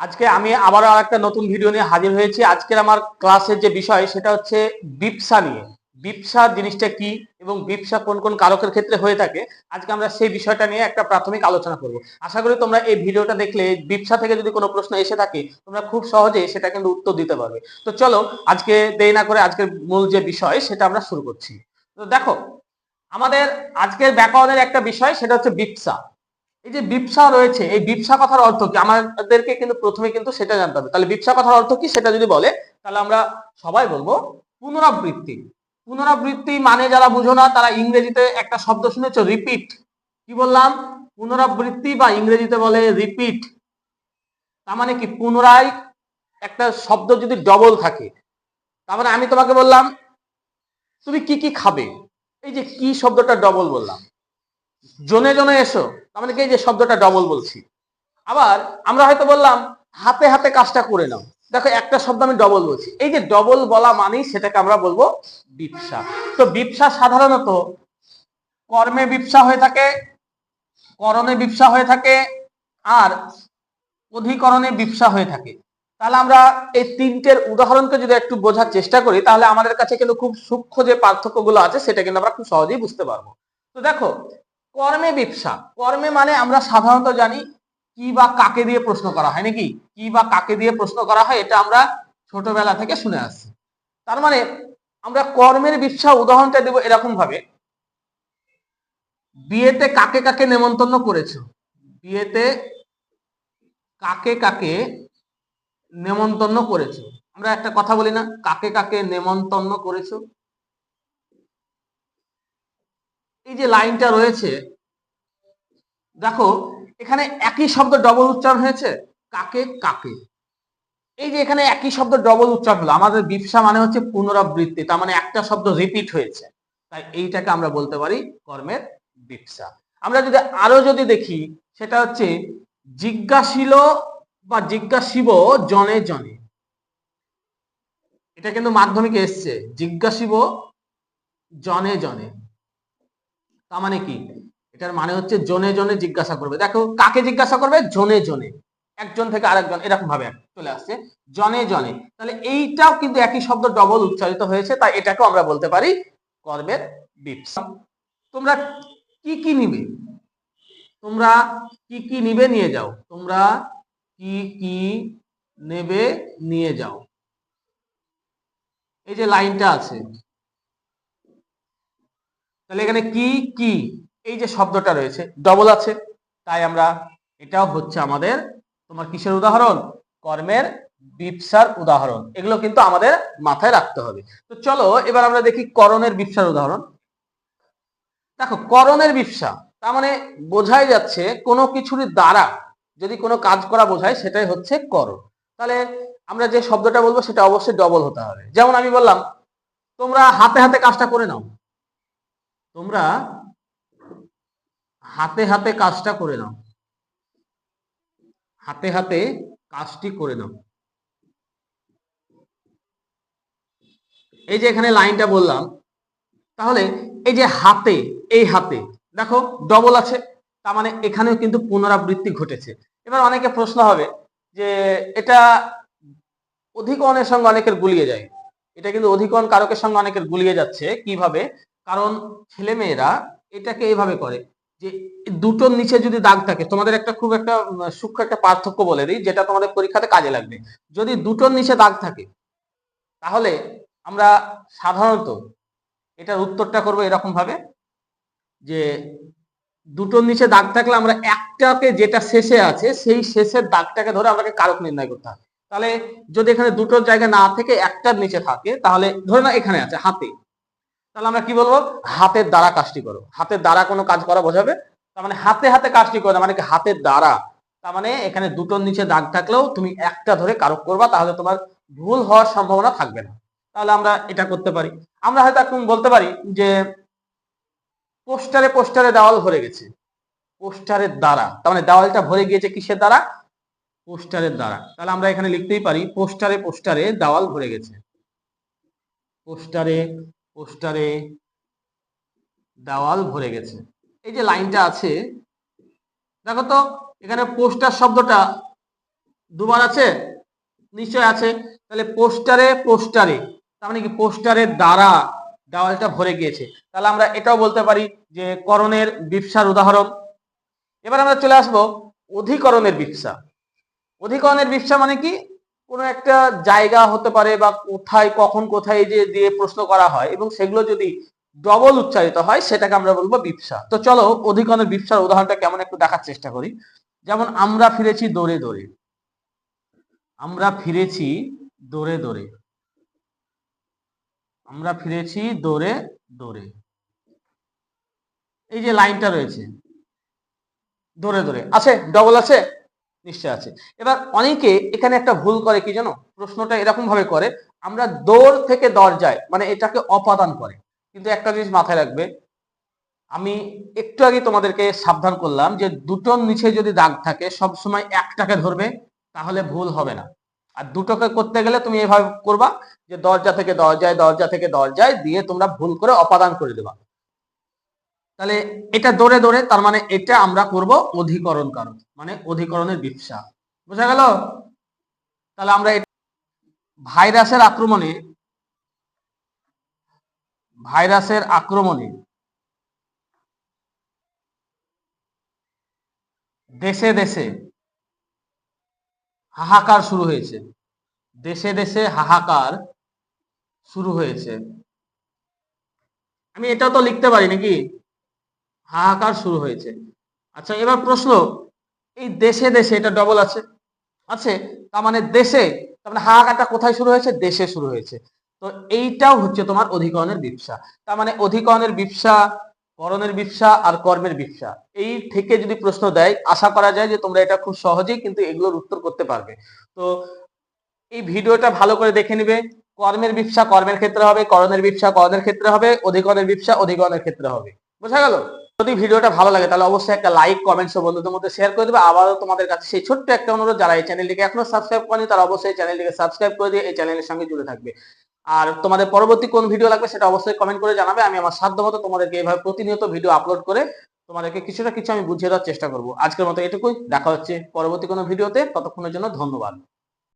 আজকে আমি আবারও একটা নতুন ভিডিও নিয়ে হাজির হয়েছি। আজকের আমার ক্লাসের যে বিষয়, সেটা হচ্ছে বিপসা নিয়ে। বিপসা জিনিসটা কি এবং বিপসা কোন কোন কারকের ক্ষেত্রে হয়ে থাকে? আজকে আমরা সেই বিষয়টা নিয়ে একটা প্রাথমিক আলোচনা করব। আশা করি তোমরা এই ভিডিওটা দেখলে বিপসা থেকে যদি কোনো প্রশ্ন এসে থাকে, তোমরা খুব সহজে সেটা কিন্তু উত্তর দিতে পারবে। তো চলো, আজকে দেরি না করে আজকের মূল যে বিষয়, সেটা আমরা শুরু করছি। তো দেখো, আমাদের আজকের ব্যাকরণের একটা বিষয়, সেটা হচ্ছে বিপসা। এই যে বিপসা রয়েছে, এই বিপসা কথার অর্থ কি? আমাদেরকে কিন্তু প্রথমে কিন্তু সেটা জানতে হবে। তাহলে বিপসা কথার অর্থ কি? সেটা যদি বলে, তাহলে আমরা সবাই বলব পুনরাবৃত্তি। পুনরাবৃত্তি মানে যারা বুঝো না, তারা ইংরেজিতে একটা শব্দ শুনেছো রিপিট কি বললাম? পুনরাবৃত্তি বা ইংরেজিতে বলে রিপিট তার মানে কি? পুনরায় একটা শব্দ যদি ডবল থাকে, তার মানে আমি তোমাকে বললাম, তুমি কি কি খাবে? এই যে কি শব্দটা ডবল বললাম। জনে জনে এসো। এই যে শব্দটা ডবল বলছি। আবার আমরা হয়তো বললাম, হাতে হাতে কাজটা করে নাও। দেখো, একটা শব্দ আমি ডবল বলছি। এই যে ডবল বলা মানেই সেটাকে আমরা বলব বিপসা। তো বিপসা সাধারণত কর্মে বিপসা হয়ে থাকে, করণে বিপসা হয়ে থাকে, আর অধিকরণে বিপসা হয়ে থাকে। তাহলে আমরা এই তিনটের উদাহরণকে যদি একটু বোঝার চেষ্টা করি, তাহলে আমাদের কাছে কিন্তু খুব সূক্ষ্ম যে পার্থক্যগুলো আছে, সেটা কিন্তু আমরা খুব সহজেই বুঝতে পারব। তো দেখো কর্মে বিপসা। কর্মে মানে আমরা সাধারণত জানি কি বা কাকে দিয়ে প্রশ্ন করা হয়, নাকি? কি বা কাকে দিয়ে প্রশ্ন করা হয়, এটা আমরা ছোটবেলা থেকে শুনে আসছি। তার মানে আমরা কর্মের বিপসা উদাহরণটা দেব এরকম ভাবে বিয়েতে কাকে কাকে নেমন্তন্ন করেছ? বিয়েতে কাকে কাকে নেমন্তন্ন করেছ? আমরা একটা কথা বলি না, কাকে কাকে নেমন্তন্ন করেছ? এই যে লাইনটা রয়েছে, দেখো, এখানে একই শব্দ ডবল উচ্চারণ হয়েছে, কাকে? কাকে? এই যে এখানে একই শব্দ ডবল উচ্চারণ হলো, আমাদের বিপসা মানে হচ্ছে পুনরাবৃত্তি, তার মানে একটা শব্দ রিপিট হয়েছে। তাই এইটাকে আমরা বলতে পারি কর্মের বিপসা। আমরা যদি আরও যদি দেখি, সেটা হচ্ছে জিজ্ঞাসিল বা জিজ্ঞাসিব জনে জনে। এটা কিন্তু মাধ্যমিকে এসছে, জিজ্ঞাসিব জনে জনে। তার মানে কি? এটার মানে হচ্ছে জনে জনে জিজ্ঞাসা করবে। দেখো, কাকে জিজ্ঞাসা করবে? জনে জনে। একজন থেকে আরেকজন এরকম ভাবে চলে আসছে, জনে জনে। তাহলে এইটাও কিন্তু একই শব্দ ডবল উচ্চারিত হয়েছে, তাই এটাকেও আমরা বলতে পারি কর্মের বিপসা। তোমরা কি কি নিবে? তোমরা কি কি নিবে নিয়ে যাও। তোমরা কি কি নেবে নিয়ে যাও। এই যে লাইনটা আছে তাহলে এখানে কি কি? এই যে শব্দটা রয়েছে ডবল আছে। তাই আমরা, এটাও হচ্ছে আমাদের, তোমার কিসের উদাহরণ? কর্মের বিপসার উদাহরণ। এগুলো কিন্তু আমাদের মাথায় রাখতে হবে। তো চলো, এবার আমরা দেখি করণের বিপসার উদাহরণ। দেখো, করণের বিপসা, তার মানে বোঝাই যাচ্ছে কোনো কিছুর দ্বারা যদি কোনো কাজ করা বোঝায়, সেটাই হচ্ছে করণ। তাহলে আমরা যে শব্দটা বলব, সেটা অবশ্যই ডবল হতে হবে। যেমন আমি বললাম, তোমরা হাতে হাতে কাজটা করে নাও। তোমরা হাতে হাতে কাজটা করে নাও। হাতে হাতে কাজটি করে নাও। এই যে এখানে লাইনটা বললাম, তাহলে এই যে হাতে, এই হাতে, দেখো ডবল আছে, তার মানে এখানেও কিন্তু পুনরাবৃত্তি ঘটেছে। এবার অনেকে প্রশ্ন হবে যে এটা অধিকরণের সঙ্গে অনেকের গুলিয়ে যায়। এটা কিন্তু অধিকরণ কারকের সঙ্গে অনেকের গুলিয়ে যাচ্ছে। কীভাবে? কারণ ছেলে মেয়েরা এটাকে এইভাবে করে যে দুটোর নিচে যদি দাগ থাকে, তোমাদের একটা খুব একটা সূক্ষ্ম একটা পার্থক্য বলে দিই, যেটা তোমাদের পরীক্ষাতে কাজে লাগবে। যদি দুটোর নিচে দাগ থাকে, তাহলে আমরা সাধারণত এটার উত্তরটা করব এরকম ভাবে যে দুটোর নিচে দাগ থাকলে আমরা একটাকে যেটা শেষে আছে, সেই শেষের দাগটাকে ধরে আমাকে কারক নির্ণয় করতে হবে। তাহলে যদি এখানে দুটোর জায়গা না থেকে, একটার নিচে থাকে, তাহলে ধরে না এখানে আছে, হাতে। তাহলে আমরা কি বলব? হাতের দ্বারা কাজটি করো। হাতের দ্বারা কোনো কাজ করা বোঝাবে? তার মানে হাতে হাতে কাজটি করো মানে কি? হাতের দ্বারা। তার মানে এখানে দুটোর নিচে দাগ থাকলেও তুমি একটা ধরে কারক করবা, তাহলে তোমার ভুল হওয়ার সম্ভাবনা থাকবে না। তাহলে আমরা এটা করতে পারি। আমরা হয়তো এখন বলতে পারি যে পোস্টারে পোস্টারে দেওয়াল ভরে গেছে। পোস্টারের দ্বারা। তার মানে দেওয়ালটা ভরে গিয়েছে কিসের দ্বারা? পোস্টারের দ্বারা। তাহলে আমরা এখানে লিখতেই পারি, পোস্টারে পোস্টারে দেওয়াল ভরে গেছে। পোস্টারে পোস্টারে দেওয়াল ভরে গেছে। এই যে লাইনটা আছে, দেখো তো, এখানে পোস্টার শব্দটা দুবার আছে, নিশ্চয় আছে। তাহলে পোস্টারে পোস্টারে, তার মানে কি পোস্টারের দ্বারা দেওয়ালটা ভরে গিয়েছে। তাহলে আমরা এটাও বলতে পারি যে করণের বিপসার উদাহরণ। এবার আমরা চলে আসব অধিকরণের বিপসা। অধিকরণের বিপসা মানে কি? কোনো একটা জায়গা হতে পারে বা কোথায়, কখন কোথায় যে দিয়ে প্রশ্ন করা হয় এবং সেগুলো যদি ডবল উচ্চারিত হয়, সেটাকে আমরা বলব বিপসা। তো চলো অধিকরণের বিপসার উদাহরণটা কেমন একটু দেখার চেষ্টা করি। যেমন, আমরা ফিরেছি দৌড়ে দৌড়ে। আমরা ফিরেছি দৌড়ে দৌড়ে। আমরা ফিরেছি দৌড়ে দৌড়ে। এই যে লাইনটা রয়েছে, দৌড়ে দৌড়ে। আছে? ডবল আছে? নিশ্চয় আছে। এবার অনেকে এখানে একটা ভুল করে কি জানো? প্রশ্নটা এরকম ভাবে করে, আমরা দৌড় থেকে দরজায় মানে এটাকে অপাদান করে। কিন্তু একটা জিনিস মাথায় রাখবে, আমি একটু আগে তোমাদেরকে সাবধান করলাম যে দুটোর নিচে যদি দাগ থাকে, সব সময় একটাকে ধরবে, তাহলে ভুল হবে না। আর দুটোকে করতে গেলে তুমি এভাবে করবা যে দরজা থেকে দরজায়, দরজা থেকে দরজায় দিয়ে তোমরা ভুল করে অপাদান করে দেবা। তাহলে এটা দৌড়ে দৌড়ে তার মানে এটা আমরা করব অধিকরণ কারণ মানে অধিকরণের বিপসা। বোঝা গেল? তাহলে আমরা ভাইরাসের আক্রমণে ভাইরাসের আক্রমণে দেশে দেশে হাহাকার শুরু হয়েছে। দেশে দেশে হাহাকার শুরু হয়েছে। আমি এটাও তো লিখতে পারি নাকি? হাহাকার শুরু হয়েছে। আচ্ছা এবার প্রশ্ন, এই দেশে দেশে এটা ডবল আছে। আছে, তার মানে দেশে, তার মানে হাহাকারটা কোথায় শুরু হয়েছে? দেশে শুরু হয়েছে। তো এইটাও হচ্ছে তোমার অধিকরণের বিপসা তার মানে অধিকরণের বিপসা করণের বিপসা আর কর্মের বিপসা এই থেকে যদি প্রশ্ন দেয়, আশা করা যায় যে তোমরা এটা খুব সহজেই কিন্তু এগুলোর উত্তর করতে পারবে। তো এই ভিডিওটা ভালো করে দেখে নিবে। কর্মের বিপসা কর্মের ক্ষেত্রে হবে, করণের বিপসা করণের ক্ষেত্রে হবে, অধিকরণের বিপসা অধিকরণের ক্ষেত্রে হবে। বোঝা গেল? যদি ভিডিওটা ভালো লাগে, তাহলে অবশ্যই একটা লাইক কমেন্টস ও বন্ধুদের মধ্যে শেয়ার করে দেবে। আবারও তোমাদের কাছে সেই ছোট্ট একটা অনুরোধ, যারা এই চ্যানেলটিকে এখনও সাবস্ক্রাইব করেনি, তারা অবশ্যই চ্যানেলটিকে সাবস্ক্রাইব করে দিয়ে এই চ্যানেলের সঙ্গে জুড়ে থাকবে। আর তোমাদের পরবর্তী কোন ভিডিও লাগবে সেটা অবশ্যই কমেন্ট করে জানাবে। আমি আমার সাধ্য মতো তোমাদেরকে এইভাবে প্রতিনিয়ত ভিডিও আপলোড করে তোমাদেরকে কিছুটা কিছু আমি বুঝিয়ে দেওয়ার চেষ্টা করব। আজকের মতো এটুকুই। দেখা হচ্ছে পরবর্তী কোনো ভিডিওতে ততক্ষণের জন্য ধন্যবাদ।